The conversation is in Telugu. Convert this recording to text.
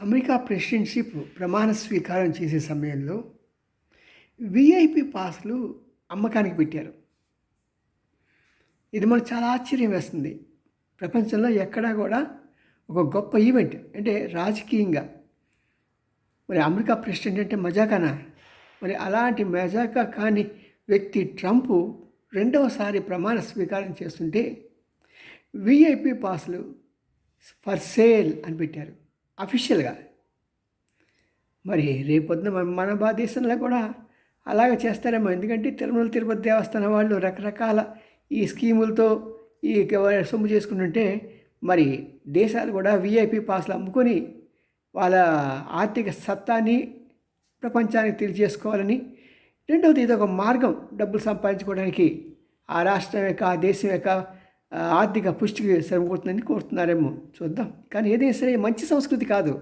అమెరికా ప్రెసిడెన్షిప్ ప్రమాణ స్వీకారం చేసే సమయంలో విఐపి పాస్లు అమ్మకానికి పెట్టారు. ఇది మనకు చాలా ఆశ్చర్యం వేస్తుంది. ప్రపంచంలో ఎక్కడా కూడా ఒక గొప్ప ఈవెంట్ అంటే రాజకీయంగా. మరి అమెరికా ప్రెసిడెంట్ అంటే మజాకానా? మరి అలాంటి మజాకా కాని వ్యక్తి ట్రంప్ రెండవసారి ప్రమాణ స్వీకారం చేస్తుంటే విఐపి పాస్లు ఫర్ సేల్ అని పెట్టారు. అఫీషియల్గా. మరి రేపొద్దున మన మన భారతదేశంలో కూడా అలాగ చేస్తారేమో. ఎందుకంటే తిరుమల తిరుపతి దేవస్థానం వాళ్ళు రకరకాల ఈ స్కీములతో ఈ సొమ్ము చేసుకుంటుంటే మరి దేశాలు కూడా విఐపి పాస్లు అమ్ముకొని వాళ్ళ ఆర్థిక సత్తాని ప్రపంచానికి తెలియజేసుకోవాలని. రెండవది ఇది ఒక మార్గం డబ్బులు సంపాదించుకోవడానికి. ఆ రాష్ట్రం యొక్క ఆ దేశం యొక్క ఆర్థిక పుష్టికి సరిపోతుందని కోరుతున్నారేమో చూద్దాం. కానీ ఏదైనా సరే మంచి సంస్కృతి కాదు.